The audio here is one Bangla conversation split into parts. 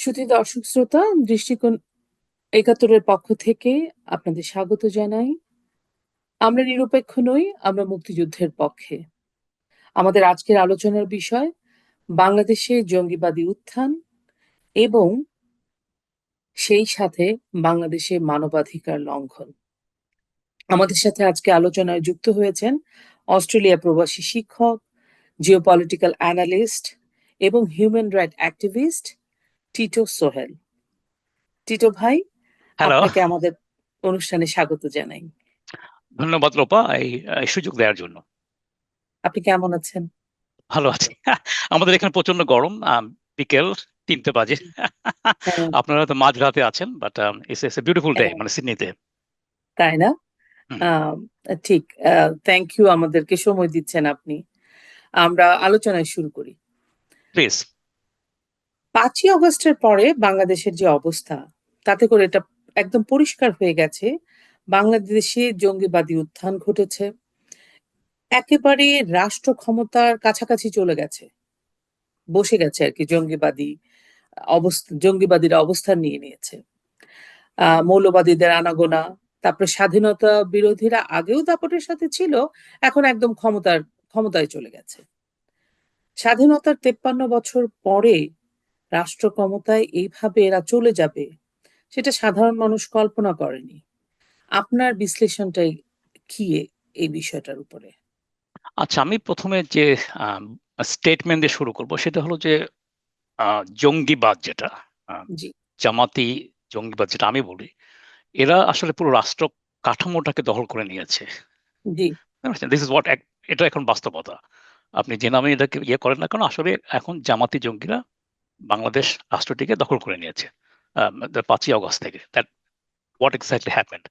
সুধী দর্শক শ্রোতা, দৃষ্টিকোণ একাত্তরের পক্ষ থেকে আপনাদের স্বাগত জানাই। আমরা নিরপেক্ষ নই, আমরা মুক্তিযুদ্ধের পক্ষে। আমাদের আজকের আলোচনার বিষয়, বাংলাদেশে জঙ্গিবাদী উত্থান এবং সেই সাথে বাংলাদেশে মানবাধিকার লঙ্ঘন। আমাদের সাথে আজকে আলোচনায় যুক্ত হয়েছেন অস্ট্রেলিয়া প্রবাসী শিক্ষক জিওপলিটিক্যাল অ্যানালিস্ট এবং human right activist Tito Sohel. Tito ভাই হ্যালো আপনাকে আমাদের অনুষ্ঠানে স্বাগত জানাই। ধন্যবাদ লোপা এই সুযোগ দেওয়ার জন্য। আপনি কেমন আছেন? ভালো আছি। আমাদের এখানে প্রচণ্ড গরম বিকেল তিনটে বাজে। হ্যাঁ, আপনারা তো মাঝরাতে আছেন but it's it's a beautiful day. মানে সিডনিতে। তাই না? আহ, ঠিক থ্যাংক ইউ আমাদেরকে সময় দিচ্ছেন আপনি। আমরা আলোচনায় শুরু করি। প্লিজ পাঁচই অগস্টের পরে বাংলাদেশের যে অবস্থা, তাতে করে এটা একদম পরিষ্কার হয়ে গেছে। বাংলাদেশে জঙ্গিবাদী উত্থান ঘটেছে। একেবারে রাষ্ট্র ক্ষমতার কাছাকাছি চলে গেছে। বসে গেছে আর কি জঙ্গিবাদী অবস্থা, জঙ্গিবাদীরা অবস্থান নিয়ে নিয়েছে। মৌলবাদীদের আনাগোনা, তারপরে স্বাধীনতা বিরোধীরা আগেও দাপটের সাথে ছিল, এখন একদম ক্ষমতার, ক্ষমতায় চলে গেছে। স্বাধীনতার তেপ্পান্ন বছর পরে রাষ্ট্র ক্ষমতায় এইভাবে এরা চলে যাবে সেটা সাধারণ মানুষ কল্পনা করেনি। আপনার বিশ্লেষণটাই কি এই বিষয়টার উপরে? আচ্ছা আমি প্রথমে যে স্টেটমেন্ট দিয়ে শুরু করব সেটা হলো যে জঙ্গিবাদ যেটা জামাতি জঙ্গিবাদ যেটা আমি বলি এরা আসলে পুরো রাষ্ট্র কাঠামোটাকে দখল করে নিয়েছে। দিস ইজ হোয়াট এটা এখন বাস্তবতা। আপনি যে নামে এটাকে ইয়ে করেন না কেন আসলে এখন জামাতি জঙ্গিরা বাংলাদেশ রাষ্ট্রটিকে দখল করে নিয়েছে পাঁচই অগস্ট থেকে। দ্যাট হোয়াট এক্স্যাক্টলি হ্যাপেন্ড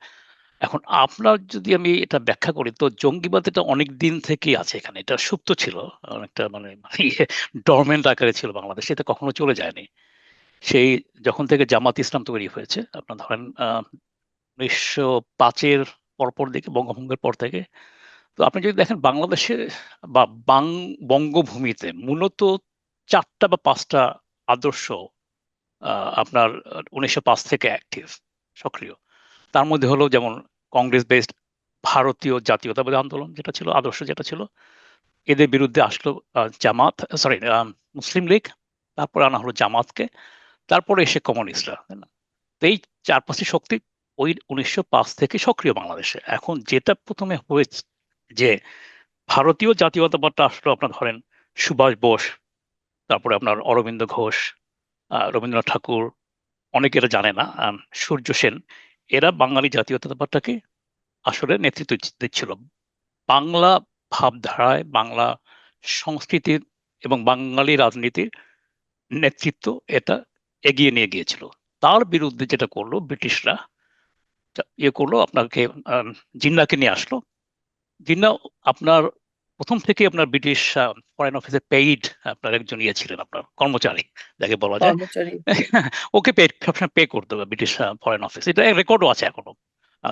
এখন আপনার যদি আমি এটা ব্যাখ্যা করি, তো জঙ্গিবাদ এটা অনেক দিন থেকেই আছে এখানে। এটা সুপ্ত ছিল, অনেকটা মানে ডরমেন্ট আকারে ছিল বাংলাদেশে, এটা কখনো চলে যায়নি। সেই যখন থেকে জামাত ইসলাম তৈরি হয়েছে, আপনার ধরেন উনিশশো পাঁচের পরপর দিকে, বঙ্গভঙ্গের পর থেকে, তো আপনি যদি দেখেন বাংলাদেশে বা বাং, বঙ্গভূমিতে মূলত চারটা বা পাঁচটা আদর্শ আপনার উনিশশো পাঁচ থেকে অ্যাক্টিভ সক্রিয়। তার মধ্যে হলো যেমন কংগ্রেস বেসড ভারতীয় জাতীয়তাবাদী আন্দোলন যেটা ছিল, আদর্শ যেটা ছিল। এদের বিরুদ্ধে আসলো জামাত সরি মুসলিম লীগ। তারপরে আনা হলো জামাতকে। তারপরে এসে কমিউনিস্টরা, তাই না? এই চার পাঁচটি শক্তি ওই উনিশশো পাঁচ থেকে সক্রিয় বাংলাদেশে। এখন যেটা প্রথমে হয়েছে যে ভারতীয় জাতীয়তাবাদটা আসলো আপনার ধরেন সুভাষ বোস তারপরে আপনার অরবিন্দ ঘোষ রবীন্দ্রনাথ ঠাকুর, অনেকে এরা জানে না সূর্য সেন, এরা বাঙালি জাতীয়তাবাদটাকে আসলে নেতৃত্ব দিচ্ছিল। বাংলা ভাবধারায়, বাংলা সংস্কৃতির এবং বাঙালি রাজনীতির নেতৃত্ব এটা এগিয়ে নিয়ে গিয়েছিল। তার বিরুদ্ধে যেটা করল ব্রিটিশরা ইয়ে করল, আপনাকে জিন্নাকে নিয়ে আসলো। জিন্না আপনার প্রথম থেকে আপনার ব্রিটিশ ফরেন অফিসে পেইড আপনার একজন ইয়ে ছিলেন আপনার কর্মচারী যাকে বলা যায়। ওকে পে সবসময় পে করতে হবে ব্রিটিশ ফরেন অফিস এটা রেকর্ডও আছে এখনও।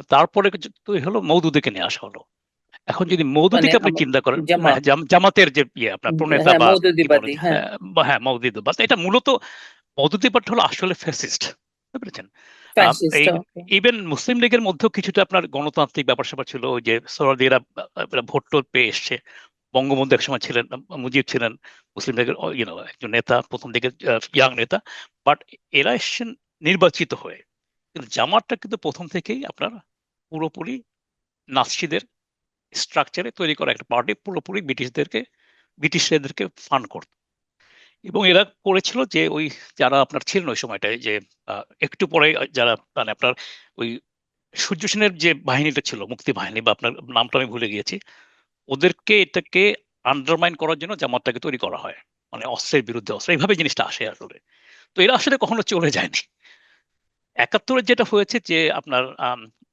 তারপরে তুই হলো মৌদুদিকে নিয়ে আসা হলো। এখন যদি মৌদুদিকে মানে আপনি চিন্তা করেন হ্যাঁ, জামাতের যে ইয়ে আপনার প্রণেতা হ্যাঁ বা হ্যাঁ। আহ, বা হ্যাঁ মৌদুদিবাদ এটা মূলত মৌদুদিবাদ হলো আসলে ফ্যাসিস্ট বুঝতে পেরেছেন? ইভেন মুসলিম লীগের মধ্যেও কিছুটা আপনার গণতান্ত্রিক ব্যাপার স্যাপার ছিল যে ভোট টোট পেয়ে এসছে। বঙ্গবন্ধু একসময় ছিলেন মুজিব ছিলেন মুসলিম লীগের ইউনো একজন নেতা প্রথম দিকে ইয়াং নেতা বাট এরা এসছেন নির্বাচিত হয়ে। কিন্তু জামাতটা কিন্তু প্রথম থেকেই আপনার পুরোপুরি নাৎসিদের স্ট্রাকচারে তৈরি করা একটা পার্টি পুরোপুরি ব্রিটিশদেরকে ব্রিটিশদেরকে ফান্ড করত। এবং এরা করেছিল যে ওই যারা আপনার ছিলেন ওই সময়টায় যে একটু পরে যারা মানে আপনার ওই সূর্য সেনের যে বাহিনীটা ছিল, মুক্তি বাহিনী বা আপনার নামটা আমি ভুলে গিয়েছি, ওদেরকে এটাকে আন্ডারমাইন করার জন্য জামাতটাকে তৈরি করা হয়। মানে অস্ত্রের বিরুদ্ধে অস্ত্র, এইভাবে জিনিসটা আসে আসলে। তো এরা আসলে কখনো চলে যায়নি। একাত্তরের যেটা হয়েছে যে আপনার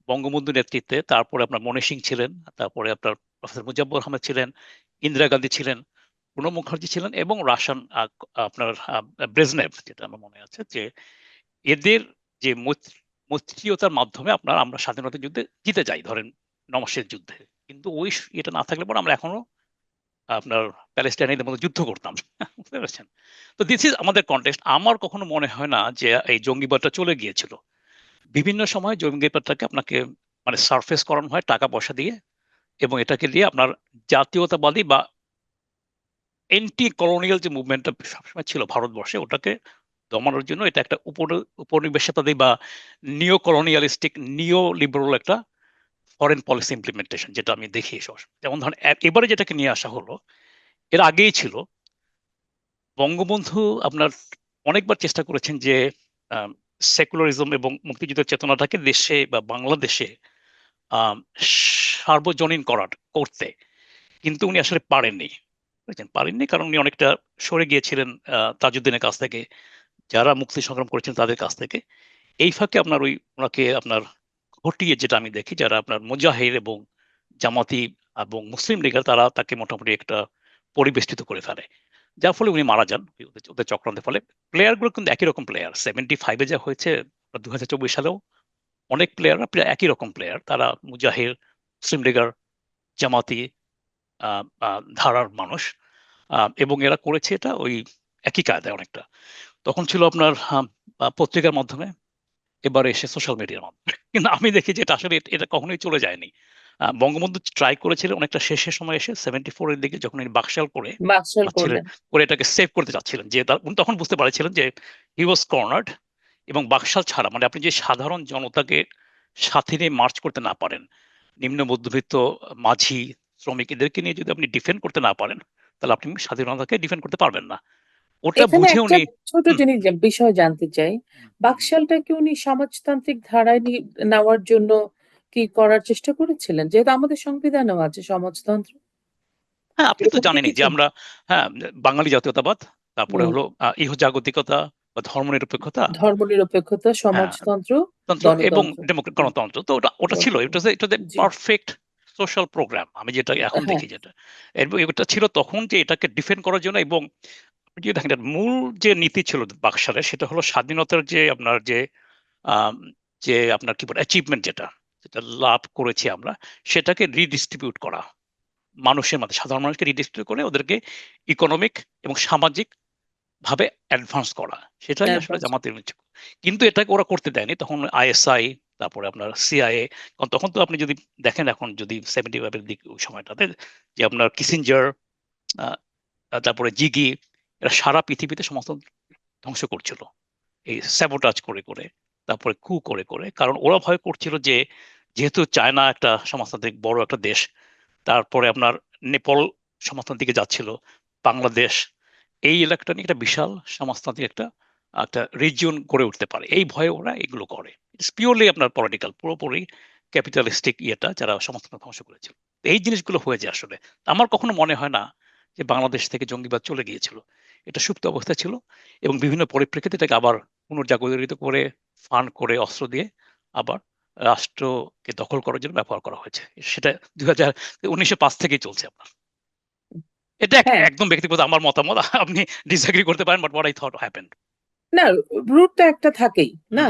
বঙ্গবন্ধু নেতৃত্বে, তারপরে আপনার মনে সিং ছিলেন, তারপরে আপনার প্রফেসর মুজাব্বর আহমেদ ছিলেন, ইন্দিরা গান্ধী ছিলেন প্রণব মুখার্জি ছিলেন এবং রাশান আপনার ব্রেজনেভ যেটা আমার মনে আছে যে এদের যে মৈত্রী- মৈত্রীয়তার মাধ্যমে আপনার আমরা স্বাধীনতা যুদ্ধে জিতে যাই, ধরেন নমসের যুদ্ধে। কিন্তু ওই এটা না থাকলে পরে আমরা এখনও আপনার প্যালেস্টাইনিদের মধ্যে যুদ্ধ করতাম। বুঝতে পারছেন? তো দিস ইজ আমাদের কন্টেক্সট আমার কখনো মনে হয় না যে এই জঙ্গিবাদটা চলে গিয়েছিল। বিভিন্ন সময় জঙ্গিবাদটাকে আপনাকে মানে সারফেস করানো হয় টাকা পয়সা দিয়ে এবং এটাকে দিয়ে আপনার জাতীয়তাবাদী বা এন্টি কলোনিয়াল যে মুভমেন্টটা সবসময় ছিল ভারতবর্ষে, ওটাকে দমানোর জন্য এটা একটা উপর উপনিবেশতাবাদী বা নিও কলোনিয়ালিস্টিক নিও লিবারাল একটা ফরেন পলিসি ইমপ্লিমেন্টেশন যেটা আমি দেখি সবসময় যেমন ধরেন এবারে যেটাকে নিয়ে আসা হলো, এর আগেই ছিল বঙ্গবন্ধু আপনার অনেকবার চেষ্টা করেছেন যে সেকুলারিজম এবং মুক্তিযুদ্ধের চেতনাটাকে দেশে বা বাংলাদেশে সার্বজনীন করার, করতে। কিন্তু উনি আসলে পারেননি। বুঝছেন পারেননি? কারণ উনি অনেকটা সরে গিয়েছিলেন তাজউদ্দিনের কাছ থেকে। যারা মুক্তি সংগ্রাম করেছেন তাদের কাছ থেকে। এই ফাঁকে আপনার ওই, ওনাকে আপনার ঘটিয়ে যেটা আমি দেখি, যারা আপনার মুজাহির এবং জামাতি এবং মুসলিম লীগের, তারা তাকে মোটামুটি একটা পরিবেষ্টিত করে ফেলে। যার ফলে উনি মারা যান। ওদের- চক্রান্তের ফলে। প্লেয়ারগুলো কিন্তু একই রকম প্লেয়ার। সেভেন্টি ফাইভে যা হয়েছে দু হাজার চব্বিশ সালেও অনেক প্লেয়াররা প্রায় একই রকম প্লেয়ার। তারা মুজাহির, মুসলিম লীগার জামাতি ধারার মানুষ। এবং এরা করেছে এটা ওই একই কায়দায় অনেকটা। তখন ছিল আপনার পত্রিকার মাধ্যমে এবারে এসে সোশ্যাল মিডিয়ার মাধ্যমে। কিন্তু আমি দেখি যে এটা আসলে এটা কখনোই চলে যায়নি। বঙ্গবন্ধু ট্রাই করেছিলেন অনেকটা শেষের সময় এসে সেভেন্টি ফোর এর দিকে যখন বাকশাল করে করে এটাকে সেভ করতে চাচ্ছিলেন যে উনি তখন বুঝতে পারছিলেন যে হি ওয়াজ কর্নার্ড এবং বাকশাল ছাড়া মানে আপনি যে সাধারণ জনতাকে সাথে নিয়ে মার্চ করতে না পারেন নিম্ন মধ্যবিত্ত মাঝি শ্রমিক এদেরকে নিয়ে যদি আপনি ডিফেন্ড করতে না পারেন তাহলে আপনি স্বাধীনতাকে ডিফেন্ড করতে পারবেন না। ওটা বুঝে উনি ছোট জিনিস বিষয় জানতে চাই। হুম, বাকশালটা কি উনি সমাজতান্ত্রিক ধারায় নেওয়ার জন্য কি করার চেষ্টা করেছিলেন? যেহেতু আমাদের সংবিধানেও আছে সমাজতন্ত্র। হ্যাঁ আপনি তো জানেনই যে আমরা হ্যাঁ বাঙালি জাতীয়তাবাদ তারপরে হলো আহ, ইহজাগতিকতা বা ধর্মনিরপেক্ষতা। ধর্মনিরপেক্ষতা হ্যাঁ সমাজতন্ত্র এবং গণতন্ত্র। তো ওটা ওটা ছিল এটা এটা পারফেক্ট সোশ্যাল প্রোগ্রাম আমি যেটা এখন হ্যাঁ। দেখি যেটা। এটা ছিল তখন যে এটাকে ডিফেন্ড করার জন্য এবং যদি দেখেন মূল যে নীতি ছিল বাক্সারের সেটা হলো স্বাধীনতার যে আপনার যে যে আপনার কি বলে অ্যাচিভমেন্ট যেটা যেটা লাভ করেছি আমরা সেটাকে রিডিস্ট্রিবিউট করা। মানুষের মধ্যে সাধারণ মানুষকে রিডিস্ট্রিবিউট করে ওদেরকে ইকোনমিক এবং সামাজিক ভাবে অ্যাডভান্স করা। সেটাই আসলে জামাতের কিন্তু এটাকে ওরা করতে দেয়নি। তখন আইএসআই তারপরে আপনার সিআইএ কারণ তখন তো আপনি যদি দেখেন এখন যদি সেভেন্টি ফাইভের দিক ওই সময়টাতে যে আপনার কিসিঞ্জার তারপরে জিগি এরা সারা পৃথিবীতে সমস্ত ধ্বংস করছিল। এই স্যাবোটাজ করে করে, তারপরে কু করে করে, কারণ ওরা ভয় করছিল যে যেহেতু চায়না একটা সমাজতান্ত্রিক বড় একটা দেশ, তারপরে আপনার নেপাল সমাজতান্ত্রিক যাচ্ছিল, বাংলাদেশ, এই এলাকাটা নিয়ে একটা বিশাল সমাজতান্ত্রিক একটা একটা রিজিয়ন গড়ে উঠতে পারে। এই ভয়ে ওরা এগুলো করে। ইটস পিওরলি আপনার পলিটিক্যাল পুরোপুরি ক্যাপিটালিস্টিক ইয়েটা যারা সমাজতন্ত্র ধ্বংস করেছিল। এই জিনিসগুলো হয়ে যায় আসলে। আমার কখনো মনে হয় না যে বাংলাদেশ থেকে জঙ্গিবাদ চলে গিয়েছিল। এটা সুপ্ত অবস্থায় ছিল এবং বিভিন্ন পরিপ্রেক্ষিতে এটাকে আবার পুনর্জাগরিত করে ফান্ড করে অস্ত্র দিয়ে আবার রাষ্ট্রকে দখল করার জন্য ব্যবহার করা হয়েছে। সেটা দুই হাজার উনিশশো পাঁচ থেকেই চলছে আপনার। এটা হ্যাঁ। একদম ব্যক্তিগত আমার মতামত। আপনি ডিসএগ্রি করতে পারেন but what I thought happened না রুটটা একটা থাকেই না?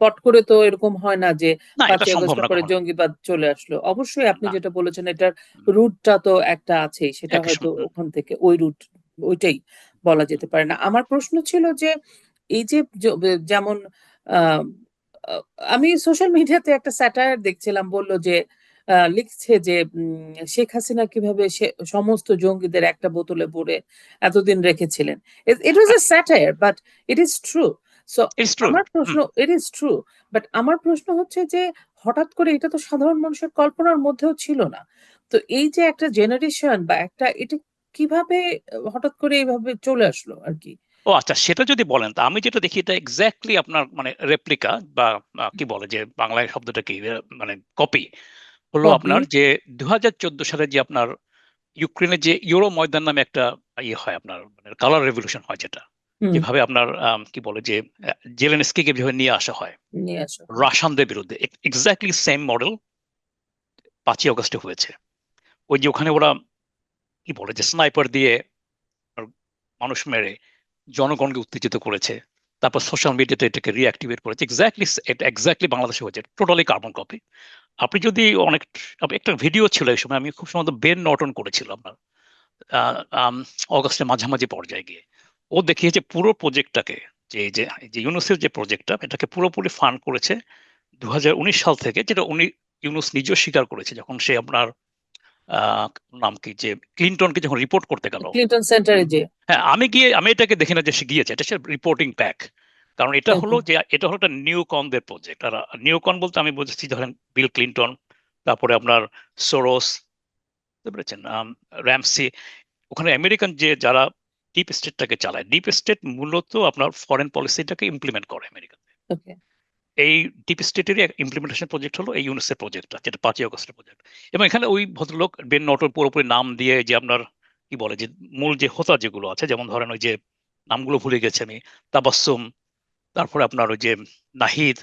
পট করে তো এরকম হয় না যে পাঁচই পরে জঙ্গিবাদ চলে আসলো। অবশ্যই আপনি যেটা বলেছেন এটার রুটটা তো একটা আছেই সেটা হয়তো ওখান থেকে ওই রুট ওইটাই বলা যেতে পারে না। আমার প্রশ্ন ছিল যে এই যে যেমন আমি সোশ্যাল মিডিয়াতে একটা স্যাটায়ার দেখছিলাম বলল যে লিখছে যে শেখ হাসিনা কীভাবে সে সমস্ত জঙ্গিদের একটা বোতলে ভরে এতদিন রেখেছিলেন। It was a satire but it is true so আমার প্রশ্ন ইট ইজ ট্রু বাট আমার প্রশ্ন হচ্ছে যে হঠাৎ করে এটা তো সাধারণ মানুষের কল্পনার মধ্যেও ছিল না। তো এই যে একটা জেনারেশন বা একটা এটা কীভাবে হঠাৎ করে এইভাবে চলে আসলো আর কি? ও আচ্ছা সেটা যদি বলেন তা আমি যেটা দেখি এটা এক্স্যাক্টলি আপনার মানে রেপ্লিকা বা কি বলে যে বাংলায় শব্দটা কি মানে কপি হলো আপনার যে দু হাজার চোদ্দ সালে যে আপনার ইউক্রেনের যে ইউরো ময়দান নামে একটা ইয়ে হয় আপনার মানে কালার রেভলিউশন হয় যেটা। যেভাবে আপনার কি বলে যে জেলেনস্কিকে যেভাবে নিয়ে আসা হয়। রাশিয়ানদের বিরুদ্ধে। এক্স্যাক্টলি সেম মডেল পাঁচই অগস্টে হয়েছে। ওই যে ওখানে ওরা কি বলে যে স্নাইপার দিয়ে মানুষ মেরে জনগণকে উত্তেজিত করেছে। তারপর সোশ্যাল মিডিয়াতে এটাকে রিঅ্যাক্টিভেট করেছে। এক্স্যাক্টলি এটা এক্স্যাক্টলি বাংলাদেশে হয়েছে টোটালি কার্বন কপি আপনি যদি অনেক, একটা ভিডিও ছিল এই সময়, আমি খুব সম্ভবত বেন নটন করেছিল আপনার অগস্টের মাঝামাঝি পর্যায়ে গিয়ে। ও দেখিয়েছে পুরো প্রজেক্টটাকে যে যে যে ইউনুসের যে প্রজেক্টটা এটাকে পুরোপুরি ফান্ড করেছে দু হাজার উনিশ সাল থেকে, যেটা উনি ইউনুস নিজেও স্বীকার করেছে, যখন সে আপনার নাম কি যে ক্লিনটনকে যখন রিপোর্ট করতে গেল। ক্লিন্টন সেন্টারে যে। হ্যাঁ আমি গিয়ে আমি এটাকে দেখি না যে সে গিয়েছে এটা সে রিপোর্টিং প্যাক কারণ এটা. হলো যে এটা হলো একটা নিউকনদের প্রজেক্ট আর নিউকন বলতে আমি বুঝেছি ধরেন বিল ক্লিনটন তারপরে আপনার সোরোস বুঝতে র্যামসি ওখানে আমেরিকান যে যারা ডিপ স্টেটটাকে চালায় ডিপ স্টেট মূলত আপনার ফরেন পলিসিটাকে ইমপ্লিমেন্ট করে আমেরিকাতে এই ডিপ স্টেটেরই ইমপ্লিমেন্টেশন প্রজেক্ট হলো এই ইউনিসেফ প্রজেক্টটা যেটা পাঁচই অগস্টের প্রজেক্ট এবং এখানে ওই ভদ্রলোক বেন নটর পুরোপুরি নাম দিয়ে যে আপনার, কি বলে, যে মূল যে হোতা যেগুলো আছে, যেমন ধরেন ওই যে নামগুলো ভুলে গেছি আমি তাবাসুম তারপরে আপনার ওই যে নাহিদ,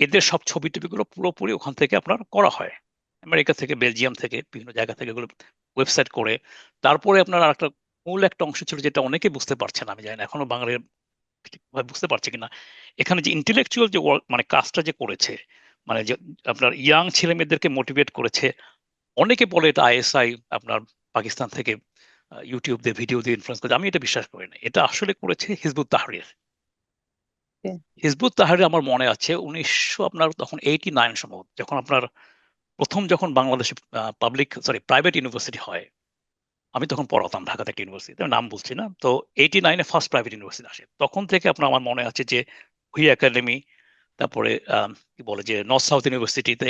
এদের সব ছবি টবিগুলো পুরোপুরি ওখান থেকে আপনার করা হয়। আমেরিকা থেকে, বেলজিয়াম থেকে, বিভিন্ন জায়গা থেকে এগুলো ওয়েবসাইট করে। তারপরে আপনার আর একটা মূল একটা অংশ ছিল যেটা অনেকে বুঝতে পারছেন, আমি জানি না, এখনও বাঙালির ঠিকভাবে বুঝতে পারছে কিনা? এখানে যে ইন্টেলেকচুয়াল যে মানে কাজটা যে করেছে মানে যে আপনার ইয়াং ছেলে মেয়েদেরকে মোটিভেট করেছে অনেকে বলে এটা আইএসআই আপনার পাকিস্তান থেকে ইউটিউব দিয়ে ভিডিও দিয়ে ইনফ্লুয়েন্স করেছে। আমি এটা বিশ্বাস করি না। এটা আসলে করেছে হিজবুত তাহরির. হিজবুত তাহরির আমার মনে আছে উনিশশো আপনার তখন এইটি নাইন সম্ভবত যখন আপনার প্রথম যখন বাংলাদেশে পাবলিক সরি প্রাইভেট ইউনিভার্সিটি হয় আমি তখন পড়াতাম ঢাকাতে একটা ইউনিভার্সিটি নাম বলছি না। তো এইটি নাইনে ফার্স্ট প্রাইভেট ইউনিভার্সিটি আসে। তখন থেকে আপনার আমার মনে আছে যে হুই একাডেমি তারপরে কি বলে যে নর্থ সাউথ ইউনিভার্সিটিতে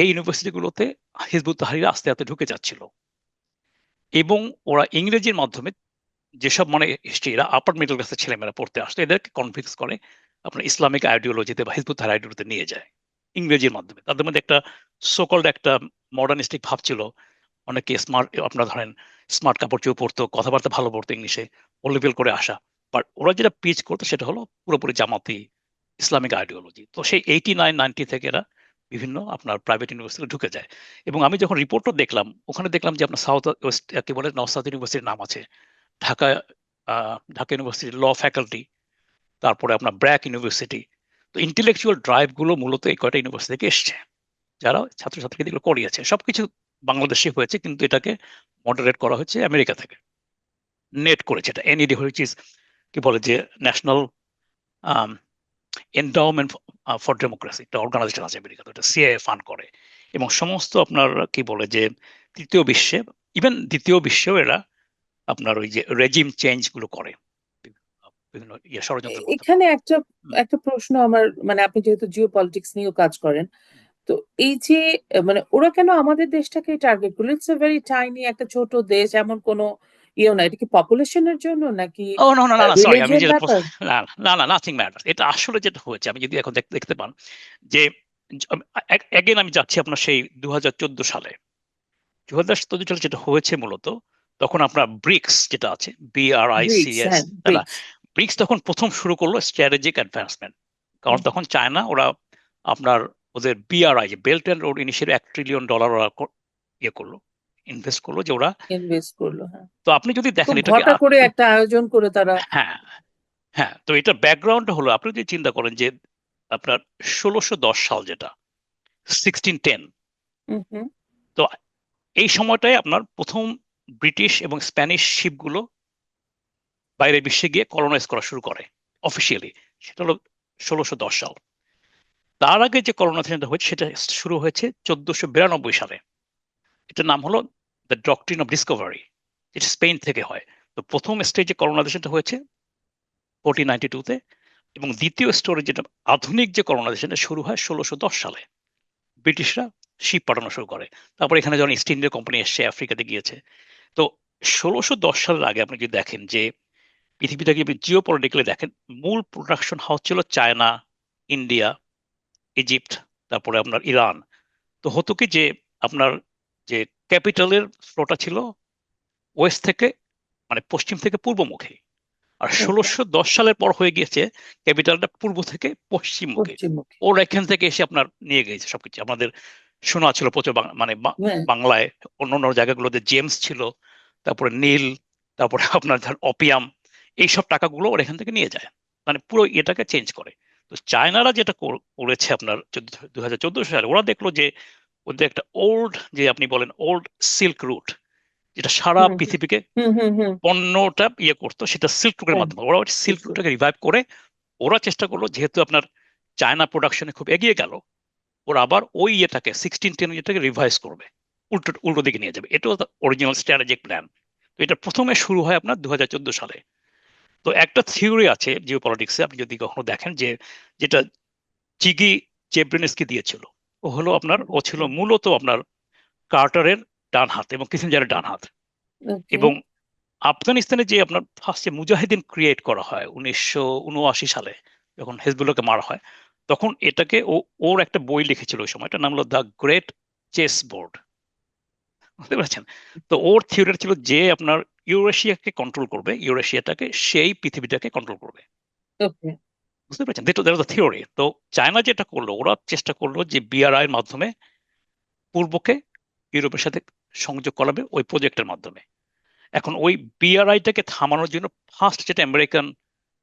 এই ইউনিভার্সিটিগুলোতে হিজবুত তাহারিরা আস্তে আস্তে ঢুকে যাচ্ছিল। এবং ওরা ইংরেজির মাধ্যমে যেসব মানে হিস্ট্রি এরা আপার মিডল ক্লাসের ছেলেমেয়েরা পড়তে আসতো, এদেরকে কনভিন্স করে আপনার ইসলামিক আইডিওলজিতে বা হিজবুত তাহার আইডিওলজিতে নিয়ে যায়। ইংরেজির মাধ্যমে। তাদের মধ্যে একটা সোকল্ড একটা মডার্নিস্টিক ভাব ছিল অনেকে স্মার্ট আপনার ধরেন স্মার্ট কাপড় চোপড় পরতো, কথাবার্তা ভালো পড়তো ইংলিশে ও লেভেল করে আসা। বাট ওরা যেটা পিচ করতো সেটা হলো পুরোপুরি জামাতি, ইসলামিক আইডিওলজি তো সেই এইটি নাইন নাইনটি থেকে এরা বিভিন্ন আপনার প্রাইভেট ইউনিভার্সিটি ঢুকে যায়। এবং আমি যখন রিপোর্টও দেখলাম, ওখানে দেখলাম যে আপনার সাউথ ওয়েস্ট কি বলে নর্থ সাউথ ইউনিভার্সিটির নাম আছে। Dhaka Dhaka university law faculty তারপরে আপনার ব্র্যাক ইউনিভার্সিটি তো ইন্টেলেকচুয়াল ড্রাইভগুলো মূলত এই কয়টা ইউনিভার্সিটি থেকে এসছে, যারা ছাত্রছাত্রীকে এগুলো করিয়েছে। সবকিছু বাংলাদেশে হয়েছে কিন্তু এটাকে মডারেট করা হচ্ছে আমেরিকা থেকে। নেট করেছে এটা। এনইডি হয়েছে কি বলে যে ন্যাশনাল এন্ডাওমেন্ট ফর ডেমোক্রেসি একটা অর্গানাইজেশন আছে আমেরিকাতে এটা সিআইএ ফান্ড করে। এবং সমস্ত আপনার কি বলে যে তৃতীয় বিশ্বে ইভেন দ্বিতীয় বিশ্বেও এরা আপনার ওই যে রেজিম চেঞ্জগুলো করে। ইয়ে এখানে একটা একটা প্রশ্ন আমার মানে আপনি যেহেতু জিও পলিটিক্স নিয়েও কাজ করেন তো এই যে মানে ওরা কেন আমাদের দেশটাকে টার্গেট করল? ইটস ভেরি টাইনি একটা ছোট দেশ এমন কোনো ইয়ে না। এটা কি পপুলেশনের জন্য নাকি ও না না না না সরি আমি যেটা না না না নাথিং ম্যাটার এটা আসলে যেটা হয়েছে আমি যদি এখন দেখতে পান যে এগেন আমি যাচ্ছি আপনার সেই দু হাজার চোদ্দ সালে। দু হাজার চোদ্দ সালে যেটা হয়েছে মূলত তখন আপনার ব্রিক্স যেটা আছে B R I C BRICS, S হ্যাঁ। ব্রিক্স তখন প্রথম শুরু করল স্ট্র্যাটেজিক অ্যাডভান্সমেন্ট কারণ। তখন চায়না ওরা আপনার ওদের বিআরআই যে বেল্ট অ্যান্ড রোড ইনিশিয়েটিভ এক ট্রিলিয়ন ডলার ওরা ইয়ে করল ইনভেস্ট করল যে ওরা ইনভেস্ট করল হ্যাঁ। তো আপনি যদি দেখেন ঘটা করে একটা আয়োজন করে তারা হ্যাঁ হ্যাঁ তো এটা ব্যাকগ্রাউন্ড হলো আপনি যদি চিন্তা করেন যে আপনার ষোলোশো দশ সাল যেটা সিক্সটিন টেন হুম হুম। এই সময়টায় আপনার প্রথম ব্রিটিশ এবং স্প্যানিশ শিপগুলো বাইরে বিশ্বে গিয়ে কলোনাইজ করা শুরু করে অফিসিয়ালি সেটা হলো ষোলোশো দশ সাল। তার আগে যে কলোনাইজেশনটা হয়েছে, সেটা শুরু হয়েছে চোদ্দশো বিরানব্বই সালে। এটার নাম হলো দ্য ডক্ট্রিন অফ ডিসকভারি এটা স্পেন থেকে হয়। তো প্রথম স্টেজে কলোনাইজেশনটা হয়েছে ফোরটিন নাইনটি টুতে এবং দ্বিতীয় স্টোরে যেটা আধুনিক যে করোনা কলোনাইজেশনটা শুরু হয় ষোলোশো দশ সালে। ব্রিটিশরা শিপ পাঠানো শুরু করে। তারপর এখানে যখন ইস্ট ইন্ডিয়া কোম্পানি এসছে, আফ্রিকাতে গিয়েছে। তো ষোলোশো দশ সালের আগে আপনি যদি দেখেন যে পৃথিবীটাকে জিও পলিটিক্যালি দেখেন, মূল প্রোডাকশন হাউস ছিল চায়না ইন্ডিয়া ইজিপ্ট তারপরে আপনার ইরান। তো হতো কি যে আপনার যে ক্যাপিটালের ফ্লোটা ছিল ওয়েস্ট থেকে মানে পশ্চিম থেকে পূর্বমুখী। আর ষোলোশো দশ সালের পর হয়ে গিয়েছে ক্যাপিটালটা পূর্ব থেকে পশ্চিমমুখী। পশ্চিমমুখী। ওর এখান থেকে এসে আপনার নিয়ে গিয়েছে সবকিছু। আমাদের শোনা ছিল প্রচুর মানে হ্যাঁ। বাংলায় অন্য অন্য জায়গাগুলোতে জেমস ছিল তারপরে নীল তারপরে আপনার ধর অপিয়াম এইসব টাকাগুলো ওর এখান থেকে নিয়ে যায়। মানে পুরো এটাকে চেঞ্জ করে। তো চায়নারা যেটা কর- করেছে আপনার দু হাজার চোদ্দ সালে ওরা দেখল যে ওদের একটা ওল্ড যে আপনি বলেন ওল্ড সিল্ক রুট যেটা সারা। পৃথিবীকে। পণ্যটা ইয়ে করতো সেটা সিল্ক রুটের মাধ্যমে। ওরা সিল্ক রুটটাকে রিভাইভ করে ওরা চেষ্টা করল যেহেতু আপনার চায়না প্রোডাকশনে খুব এগিয়ে গেল ওরা আবার ওই ইয়েটাকে সিক্সটিন টেন ইয়েটাকে রিভাইজ করবে উল্টো উল্টো দিকে নিয়ে যাবে। এটাও অরিজিনাল স্ট্র্যাটেজিক প্ল্যান তো এটা প্রথমে শুরু হয় আপনার দু হাজার চোদ্দ সালে। তো একটা থিওরি আছে জিও পলিটিক্সে আপনি যদি কখনো দেখেন যে যেটা চিগি চেব্রেনেসকে দিয়েছিল ও হলো আপনার ও ছিল মূলত আপনার কার্টারের ডান হাত এবং কিসিঞ্জারের ডান হাত। এবং আফগানিস্তানে যে আপনার ফার্স্টে মুজাহিদিন ক্রিয়েট করা হয় উনিশশো উনআশি সালে যখন হেজবুল্লাহকে মারা হয় তখন এটাকে ও ওর একটা বই লিখেছিল ওই সময় এটার নাম হলো দ্য গ্রেট চেস বোর্ড। বুঝতে পারছেন? তো ওর থিওরি ছিল যে আপনার ইউরেশিয়াকে কন্ট্রোল করবে ইউরেশিয়াটাকে সেই পৃথিবীটাকে কন্ট্রোল করবে। বুঝতে পারছেন? দ্যাট দ্যাট থিওরি তো চায়না যেটা করল ওরা চেষ্টা করল যে বিআরআই এর মাধ্যমে পূর্বকে ইউরোপের সাথে সংযোগ করাবে ওই প্রজেক্টের মাধ্যমে। এখন ওই বিআরআইটাকে থামানোর জন্য ফার্স্ট যেটা আমেরিকান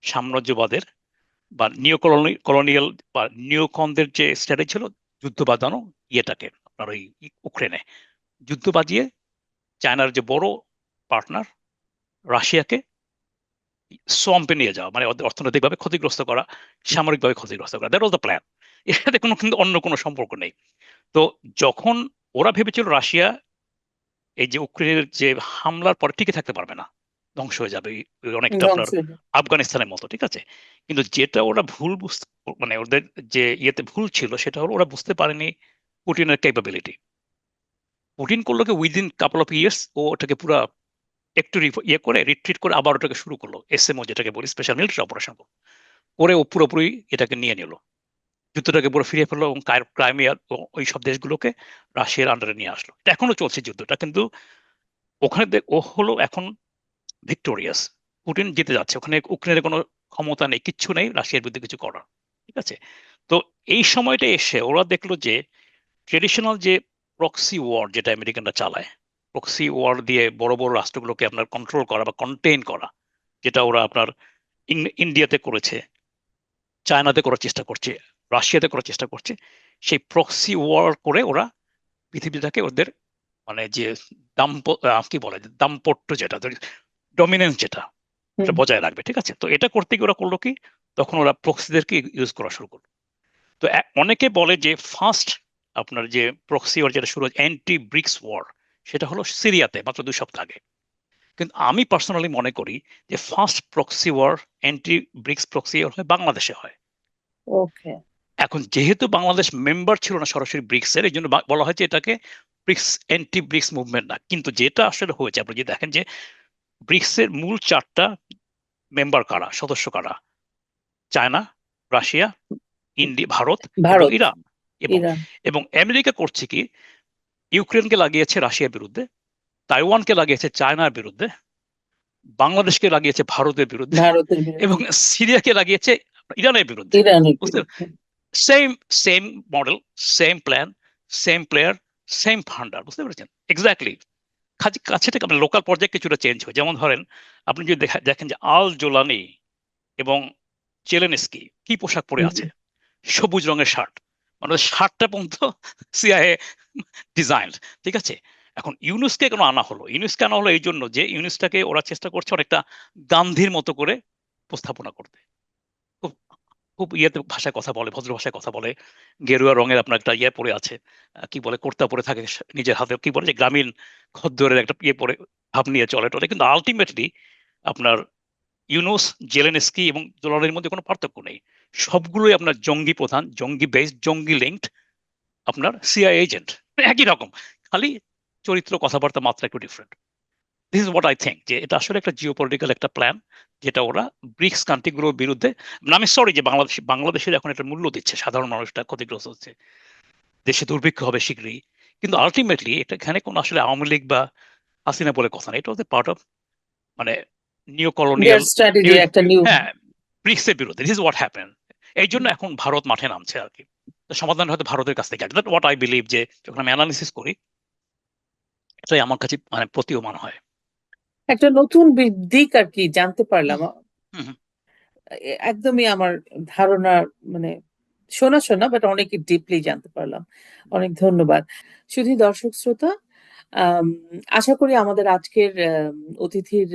সাম্রাজ্যবাদের বা নিও কলোনিয়াল বা নিওকনদের যে স্ট্র্যাটেজি ছিল যুদ্ধ বাঁধানো ইয়েটাকে আপনার ওই ইউক্রেনে যুদ্ধ বাজিয়ে চায়নার যে বড় পার্টনার রাশিয়াকে সোয়াম্পে নিয়ে যাওয়া মানে ওদের অর্থনৈতিকভাবে ক্ষতিগ্রস্ত করা সামরিকভাবে ক্ষতিগ্রস্ত করা দ্যাট ওয়াজ দ্য প্ল্যান এর সাথে কোনো কিন্তু অন্য কোনো সম্পর্ক নেই। তো যখন ওরা ভেবেছিল রাশিয়া এই যে ইউক্রেনের যে হামলার পরে টিকে থাকতে পারবে না ধ্বংস হয়ে যাবে অনেকটা আপনার আফগানিস্তানের মতো ঠিক আছে? কিন্তু যেটা ওরা ভুল বুঝতে মানে ওদের যে ইয়েতে ভুল ছিল সেটা হলো ওরা বুঝতে পারেনি পুটিনের ক্যাপাবিলিটি পুটিন করল কি উইদিন কাপল অফ ইয়ার্স ও ওটাকে পুরো একটু ইয়ে করে রিট্রিট করে আবার ওটাকে শুরু করল এসএমও যেটাকে বলি স্পেশাল মিলিটারি অপারেশন করে ও পুরোপুরি এটাকে নিয়ে নিল। যুদ্ধটাকে পুরো ফিরিয়ে ফেলল এবং কাই- ক্রাইমিয়া ও ওই সব দেশগুলোকে রাশিয়ার আন্ডারে নিয়ে আসলো। এটা এখনও চলছে যুদ্ধটা, কিন্তু ওখানে ও হলো এখন ভিক্টোরিয়াস পুটিন জিতে যাচ্ছে। ওখানে উক্রেনের কোনো ক্ষমতা নেই, কিচ্ছু নেই, রাশিয়ার বিরুদ্ধে কিছু করার। ঠিক আছে? তো এই সময়টা এসে ওরা দেখল যে ট্রেডিশনাল যে প্রক্সি ওয়ার যেটা আমেরিকানরা চালায় প্রক্সি ওয়ার দিয়ে বড় বড় রাষ্ট্রগুলোকে আপনার কন্ট্রোল করা বা কন্টেইন করা যেটা ওরা আপনার ইন্ডিয়াতে করেছে চায়নাতে করার চেষ্টা করছে রাশিয়াতে করার চেষ্টা করছে সেই প্রক্সি ওয়ার করে ওরা পৃথিবীটাকে ওদের মানে যে দাম্প কি বলে দাম্পট্য যেটা ডমিনেন্স যেটা এটা বজায় রাখবে ঠিক আছে? তো এটা করতে গিয়ে ওরা করল কি? তখন ওরা প্রক্সিদেরকে ইউজ করা শুরু করল। তো অনেকে বলে যে ফার্স্ট আপনার যে প্রক্সি ওয়ার যেটা শুরু হয়েছে অ্যান্টি ব্রিক্স ওয়ার সেটা হলো সিরিয়াতে মাত্র দুই সপ্তাহ আগে। কিন্তু আমি পার্সোনালি মনে করি যে first proxy war anti BRICS proxy war হয় বাংলাদেশে হয়। Okay. এখন যেহেতু বাংলাদেশ মেম্বার ছিল না সরাসরি ব্রিক্স এর এই জন্য বলা হয় যে এটাকে ব্রিক্স অ্যান্টি ব্রিক্স মুভমেন্ট না। কিন্তু যেটা আসলে হয়েছে আপনি যদি দেখেন যে ব্রিক্স এর মূল চারটা মেম্বার কারা? সদস্য কারা? China Russia India Bharat Bharat Iran. এবং আমেরিকা করছে কি? ইউক্রেনকে লাগিয়েছে রাশিয়ার বিরুদ্ধে তাইওয়ানকে লাগিয়েছে চায়নার বিরুদ্ধে বাংলাদেশকে লাগিয়েছে ভারতের বিরুদ্ধে এবং সিরিয়াকে লাগিয়েছে ইরানের বিরুদ্ধে। Same same model same plan same player same funder বুঝতে পেরেছেন? এক্স্যাক্টলি কাছে থেকে আপনার লোকাল পর্যায়ে কিছুটা চেঞ্জ হয়। যেমন ধরেন আপনি যদি দেখা- দেখেন যে আল জোলানি এবং চেলেনস্কি কি পোশাক পরে আছে? সবুজ রঙের শার্ট। মানে শার্টটা পর্যন্ত সিআইএ ডিজাইন ঠিক আছে? এখন ইউনুসকে কেন আনা হলো? ইউনুসকে আনা হলো এই জন্য যে ইউনুসটাকে ওরা চেষ্টা করছে অনেকটা গান্ধীর মতো করে উপস্থাপনা করতে। খুব খুব ইয়েতে ভাষায় কথা বলে, ভদ্র ভাষায় কথা বলে। গেরুয়া রঙের আপনার একটা ইয়ে পরে আছে কি বলে, কর্তা পরে থাকে নিজের হাতে, কি বলে যে গ্রামীণ খদ্দরের একটা ইয়ে পরে ভাব নিয়ে চলে টলে, কিন্তু আলটিমেটলি আপনার ইউনুস, জেলেনস্কি এবং জোলানের মধ্যে কোনো পার্থক্য নেই। সবগুলোই আপনার জঙ্গি প্রধান জঙ্গি বেসড জঙ্গি লিঙ্কড আপনার সিআই এজেন্ট একই রকম খালি চরিত্র কথাবার্তা মাত্রা একটু different this is what I think যে এটা আসলে একটা জিও একটা প্ল্যান যেটা ওরা ব্রিক্স কান্ট্রিগুলোর বিরুদ্ধে না, আমি সরি যে বাংলাদেশ বাংলাদেশের এখন একটা মূল্য দিচ্ছে সাধারণ মানুষটা ক্ষতিগ্রস্ত হচ্ছে। দেশে দুর্ভিক্ষ হবে শীঘ্রই কিন্তু আলটিমেটলি এটা এখানে কোনো আসলে আওয়ামী লীগ বা হাসিনা বলে কথা নেই এটা হচ্ছে পার্ট অফ মানে নিউ কলোনিয়াল Their একটা নিউ হ্যাঁ ব্রিক্সের বিরুদ্ধে। দিস ইজ হোয়াট হ্যাপেন এই জন্য এখন ভারত মাঠে নামছে আর কি। সমাধান হয়তো ভারতের কাছ থেকে। দ্যাট হোয়াট আই বিলিভ যে যখন আমি অ্যানালিসিস করি এটাই আমার কাছে মানে প্রতীয়মান হয়। একটা নতুন দিক আর কি জানতে পারলাম। একদমই আমার ধারণা মানে শোনা শোনা বাট অনেক ডিপলি জানতে পারলাম। অনেক ধন্যবাদ। শুধু দর্শক শ্রোতা আশা করি আমাদের আজকের অতিথির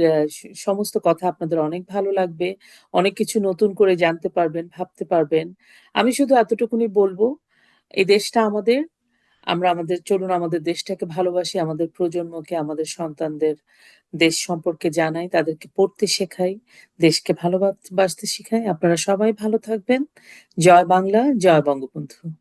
সমস্ত কথা আপনাদের অনেক ভালো লাগবে। অনেক কিছু নতুন করে জানতে পারবেন, ভাবতে পারবেন। আমি শুধু এতটুকুনি বলব এই দেশটা আমাদের। আমরা আমাদের চলুন আমাদের দেশটাকে ভালোবাসি, আমাদের প্রজন্মকে, আমাদের সন্তানদের দেশ সম্পর্কে জানাই, তাদেরকে পড়তে শেখাই, দেশকে ভালোবাস বাসতে শিখাই। আপনারা সবাই ভালো থাকবেন। জয় বাংলা, জয় বঙ্গবন্ধু।